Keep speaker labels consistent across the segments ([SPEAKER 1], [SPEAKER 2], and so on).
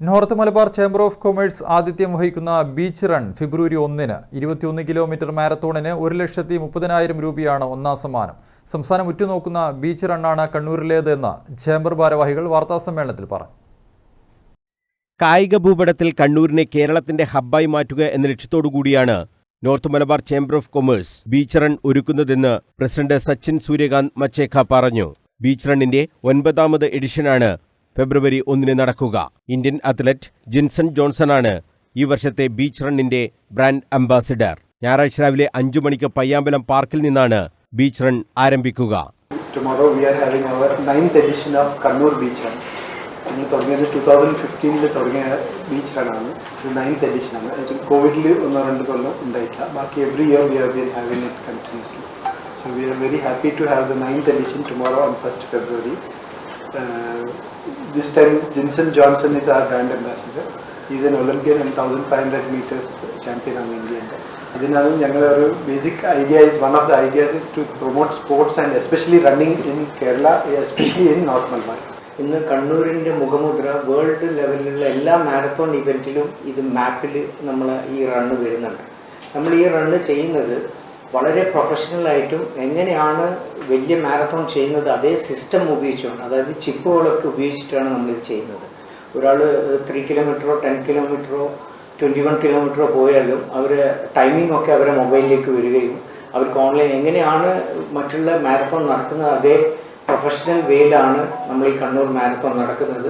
[SPEAKER 1] North Malabar chamber of commerce ആതിഥ്യം വഹിക്കുന്ന beach run ഫെബ്രുവരി ഒന്നിന് ഇരുപത്തിയൊന്ന് കിലോമീറ്റർ മാരത്തോണിന് ഒരു ലക്ഷത്തി മുപ്പതിനായിരം രൂപയാണ് ഒന്നാം സമ്മാനം. സംസ്ഥാനം ഉറ്റുനോക്കുന്ന ബീച്ച് റണ്ണാണ് കണ്ണൂരിലേതെന്ന് ചേംബർ ഭാരവാഹികൾ വാർത്താസമ്മേളനത്തിൽ പറഞ്ഞു.
[SPEAKER 2] കായിക ഭൂപടത്തിൽ കണ്ണൂരിനെ കേരളത്തിന്റെ ഹബ്ബായി മാറ്റുക എന്ന ലക്ഷ്യത്തോടു കൂടിയാണ് north Malabar chamber of commerce beach run ഒരുക്കുന്നതെന്ന് president Sachin Suryakant Machekha പറഞ്ഞു. ബീച്ച് റണ്ണിന്റെ ഒൻപതാമത് എഡിഷനാണ് ഫെബ്രുവരി ഒന്നിന് നടക്കുക. ഇന്ത്യൻ അത്ലറ്റ് ജിൻസൺ ജോൺസണാണ് ഈ വർഷത്തെ ബീച്ച് റണ്ണിന്റെ ബ്രാൻഡ് അംബാസിഡർ. ഞായറാഴ്ച രാവിലെ അഞ്ചു മണിക്ക് പയ്യാമ്പലം പാർക്കിൽ നിന്നാണ് ബീച്ച് റൺ ആരംഭിക്കുക.
[SPEAKER 3] Tomorrow we are having our ninth edition of Kannur Beach run നമ്മൾ തുടങ്ങിയത് ടു തൗസൻഡ് ഫിഫ്റ്റീനിൽ തുടങ്ങിയ ബീച്ച് റണ്ണാണ് ഇത് നയൻത്ത് എഡിഷനാണ് കോവിഡിൽ ഒന്നോ രണ്ട് കൊല്ലം ഉണ്ടായിട്ടില്ല. ബാക്കി every year we are been having it continuously so we are very happy to have the ninth edition tomorrow on first February time Jinson Johnson is our brand ambassador is an Olympian and thousand five hundred meters champion ആണ് ഇന്ത്യന്റെ ഇതിനാണ് ഞങ്ങളുടെ ഒരു basic idea is one of the ideas is to promote sports and especially running in Kerala especially in north Malabar
[SPEAKER 4] ഇന്ന് കണ്ണൂരിന്റെ മുഖമുദ്ര world ലെവലിലുള്ള എല്ലാ മാരത്തോൺ ഇവന്റിലും ഇത് മാപ്പിൽ നമ്മൾ ഈ റണ്ണ് വരുന്നുണ്ട്. നമ്മൾ ഈ റണ്ണ് ചെയ്യുന്നത് വളരെ പ്രൊഫഷണലായിട്ടും എങ്ങനെയാണ് വലിയ മാരത്തോൺ ചെയ്യുന്നത് അതേ സിസ്റ്റം ഉപയോഗിച്ചുകൊണ്ട് അതായത് ചിപ്പുകളൊക്കെ ഉപയോഗിച്ചിട്ടാണ് നമ്മളിത് ചെയ്യുന്നത്. ഒരാൾ ത്രീ കിലോമീറ്ററോ ടെൻ കിലോമീറ്ററോ ട്വന്റി വൺ കിലോമീറ്ററോ പോയാലും അവർ ടൈമിംഗ് ഒക്കെ അവരെ മൊബൈലിലേക്ക് വരികയും അവർക്ക് ഓൺലൈൻ എങ്ങനെയാണ് മറ്റുള്ള മാരത്തോൺ നടക്കുന്നത് അതേ പ്രൊഫഷണൽ വേയിലാണ് നമ്മൾ ഈ കണ്ണൂർ മാരത്തോൺ നടക്കുന്നത്.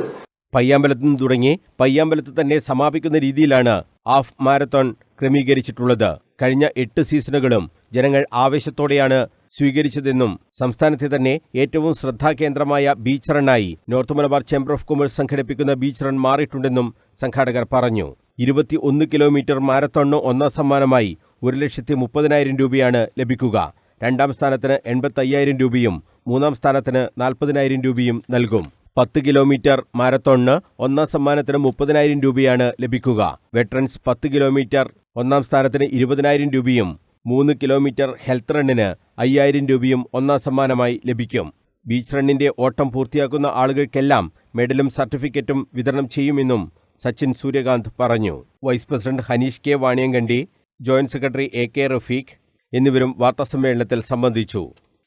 [SPEAKER 2] പയ്യാമ്പലത്ത് നിന്ന് തുടങ്ങി പയ്യാമ്പലത്ത് തന്നെ സമാപിക്കുന്ന രീതിയിലാണ് ഹാഫ് മാരത്തോൺ ക്രമീകരിച്ചിട്ടുള്ളത്. കഴിഞ്ഞ എട്ട് സീസണുകളും ജനങ്ങൾ ആവേശത്തോടെയാണ് സ്വീകരിച്ചതെന്നും സംസ്ഥാനത്തെ തന്നെ ഏറ്റവും ശ്രദ്ധാകേന്ദ്രമായ beach റണ്ണായി north Malabar chamber of commerce സംഘടിപ്പിക്കുന്ന ബീച്ച് റൺ മാറിയിട്ടുണ്ടെന്നും സംഘാടകർ പറഞ്ഞു. ഇരുപത്തി ഒന്ന് കിലോമീറ്റർ മാരത്തോണിന് ഒന്നാം സമ്മാനമായി ഒരു ലക്ഷത്തി മുപ്പതിനായിരം രൂപയാണ് ലഭിക്കുക. രണ്ടാം സ്ഥാനത്തിന് എൺപത്തയ്യായിരം രൂപയും മൂന്നാം സ്ഥാനത്തിന് നാൽപ്പതിനായിരം രൂപയും നൽകും. പത്ത് കിലോമീറ്റർ മാരത്തോണിന് ഒന്നാം സമ്മാനത്തിന് മുപ്പതിനായിരം രൂപയാണ് ലഭിക്കുക. വെറ്ററൻസ് പത്ത് കിലോമീറ്റർ ഒന്നാം സ്ഥാനത്തിന് ഇരുപതിനായിരം രൂപയും മൂന്ന് കിലോമീറ്റർ ഹെൽത്ത് റണ്ണിന് അയ്യായിരം രൂപയും ഒന്നാം സമ്മാനമായി ലഭിക്കും. ബീച്ച് റണ്ണിന്റെ ഓട്ടം പൂർത്തിയാക്കുന്ന ആളുകൾക്കെല്ലാം മെഡലും സർട്ടിഫിക്കറ്റും വിതരണം ചെയ്യുമെന്നും സച്ചിൻ സൂര്യകാന്ത് പറഞ്ഞു. Vice president Hanish K Vaniyankandi joint secretary A K Rafeeq എന്നിവരും വാർത്താസമ്മേളനത്തിൽ സംബന്ധിച്ചു.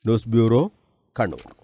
[SPEAKER 2] News bureau Kannur.